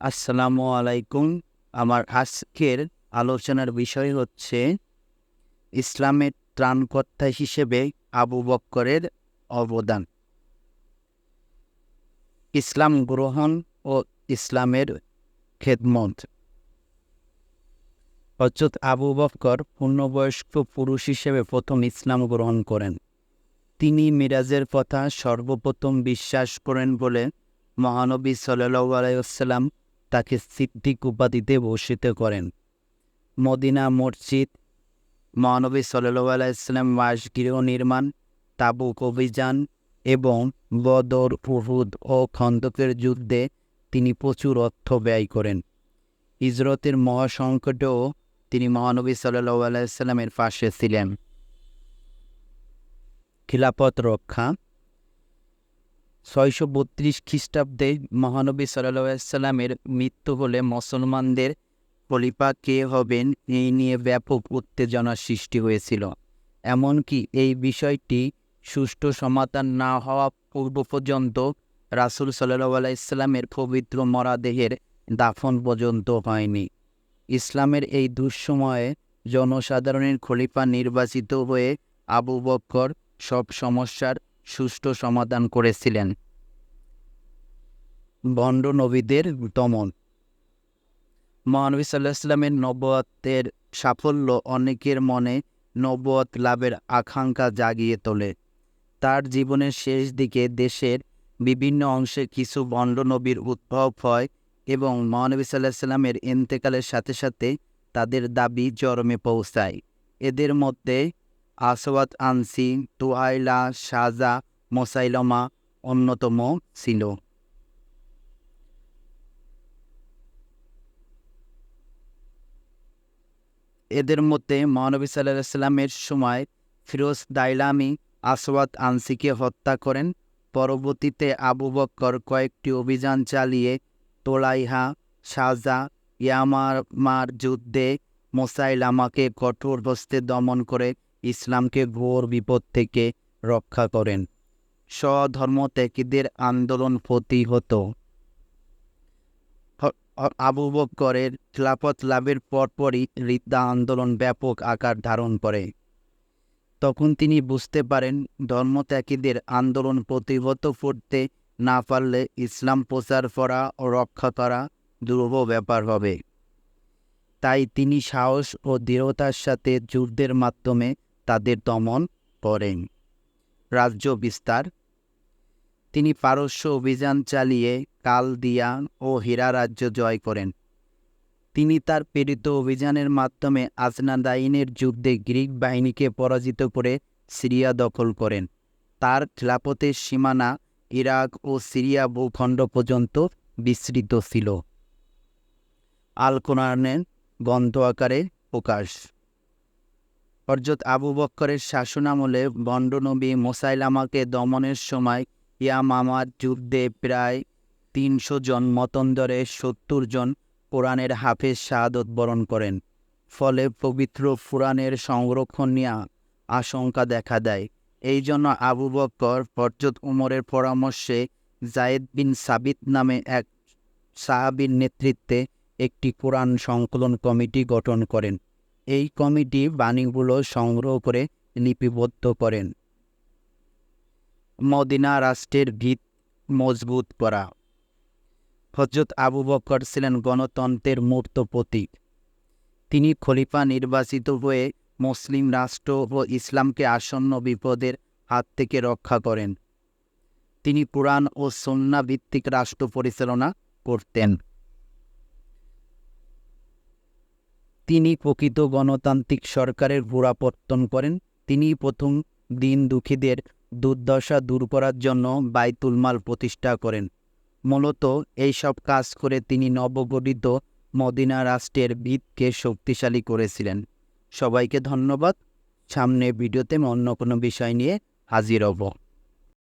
আসসালামু আলাইকুম। আমার আজকের আলোচনার বিষয় হচ্ছে ইসলামের ত্রাণকর্তা হিসেবে আবু বক্করের অবদান। ইসলাম গ্রহণ ও ইসলামের খেদমত। হজরত আবু বক্কর পূর্ণবয়স্ক পুরুষ হিসেবে প্রথম ইসলাম গ্রহণ করেন। তিনি মিরাজের কথা সর্বপ্রথম বিশ্বাস করেন বলে মহানবী সাল্লাহ আলাইসাল্লাম তাকে সিদ্দিক উপাধিতে ভূষিত করেন। মদিনা মসজিদ, মহানবী আলাইসাল্লাম বাসগৃহ নির্মাণ, তাবুক অভিযান এবং বদর, উহুদ ও খন্দকের যুদ্ধে তিনি প্রচুর অর্থ ব্যয় করেন। ইজরতের মহাসংকটেও তিনি মহানবী সাল্লাহ আলাইসাল্লামের পাশে ছিলেন। খিলাফত রক্ষা ছয়শো বত্রিশ খ্রিস্টাব্দে মহানবী সাল্লামের মৃত্যু হলে মুসলমানদের খলিফা কে হবেন এই নিয়ে ব্যাপক উত্তেজনা সৃষ্টি হয়েছিল। এমনকি এই বিষয়টি সুষ্ঠু সমাধান না হওয়া পূর্ব পর্যন্ত রাসুল সাল্লাহ আলাইস্লামের পবিত্র মরাদেহের দাফন পর্যন্ত হয়নি। ইসলামের এই দুঃসময়ে জনসাধারণের খলিফা নির্বাচিত হয়ে আবু বক্কর সব সমস্যার সুষ্ঠু সমাধান করেছিলেন। বন্ড নবীদের দমন। মহানবী সাল্লাহ ইসলামের নবতের সাফল্য অনেকের মনে নবত লাভের আকাঙ্ক্ষা জাগিয়ে তোলে। তার জীবনের শেষ দিকে দেশের বিভিন্ন অংশে কিছু বন্ড নবীর উদ্ভব হয় এবং মহানবী সাল্লাহ সাল্লামের ইন্তেকালের সাথে সাথে তাদের দাবি চরমে পৌঁছায়। এদের মধ্যে আসওয়াত আনসি, তুয়াইলা শাহজা মোসাইলমা অন্যতম ছিল। এদের মধ্যে মহানবী সাল্লাহ সাল্লামের সময় ফিরোজ দাইলামি আসওয়াত আনসিকে হত্যা করেন। পরবর্তীতে আবু বক্কর কয়েকটি অভিযান চালিয়ে তোলাইহা শাহজা ইয়ামার যুদ্ধে মোসাইলামাকে কঠোর হস্তে দমন করে ইসলামকে ঘোর বিপদ থেকে রক্ষা করেন। স্বধর্ম ত্যাগীদের আন্দোলন প্রতিহত। আবু বক্করের খিলাফত লাভের পরপরই রিদ্দা আন্দোলন ব্যাপক আকার ধারণ করে। তখন তিনি বুঝতে পারেন ধর্মত্যাগীদের আন্দোলন প্রতিহত করতে না পারলে ইসলাম প্রচার করা ও রক্ষা করা দুর্ব ব্যাপার হবে। তাই তিনি সাহস ও দৃঢ়তার সাথে যুদ্ধের মাধ্যমে তাদের দমন করেন। রাজ্য বিস্তার। তিনি পারস্য অভিযান চালিয়ে কালদিয়া ও হীরা রাজ্য জয় করেন। তিনি তার প্রেরিত অভিযানের মাধ্যমে আজনাদাইনের যুদ্ধে গ্রিক বাহিনীকে পরাজিত করে সিরিয়া দখল করেন। তার খিলাপতের সীমানা ইরাক ও সিরিয়া ভূখণ্ড পর্যন্ত বিস্তৃত ছিল। আল গ্রন্থ আকারে প্রকাশ হরজত আবু বক্করের শাসনামলে বন্ডনবী মোসাইলামাকে দমনের সময় ইয়ামামার যুদ্ধে প্রায় তিনশো জন মতন্দরে সত্তর জন কোরআনের হাফেজ শাহাদত বরণ করেন। ফলে পবিত্র ফুরানের সংরক্ষণ নিয়ে আশঙ্কা দেখা দেয়। এই জন্য আবু বক্কর হরজত উমরের পরামর্শে জায়েদ বিন সাবিত নামে এক সাহাবির নেতৃত্বে একটি কোরআন সংকলন কমিটি গঠন করেন। এই কমিটি বাণীগুলো সংগ্রহ করে লিপিবদ্ধ করেন। মদিনা রাষ্ট্রের ভিত মজবুত করা। হজরত আবু বক্কর ছিলেন গণতন্ত্রের মূর্ত প্রতীক। তিনি খলিফা নির্বাচিত হয়ে মুসলিম রাষ্ট্র ও ইসলামকে আসন্ন বিপদের হাত থেকে রক্ষা করেন। তিনি পুরাণ ও সন্না ভিত্তিক রাষ্ট্র পরিচালনা করতেন। তিনি প্রকৃত গণতান্ত্রিক সরকারের গোড়াপত্তন করেন। তিনি প্রথম দিন দুঃখীদের দুর্দশা দূর করার জন্য বাইতুলমাল প্রতিষ্ঠা করেন। মূলত এইসব কাজ করে তিনি নবগঠিত মদিনা রাষ্ট্রের ভিতকে শক্তিশালী করেছিলেন। সবাইকে ধন্যবাদ। সামনে ভিডিওতে অন্য কোনো বিষয় নিয়ে হাজির হব।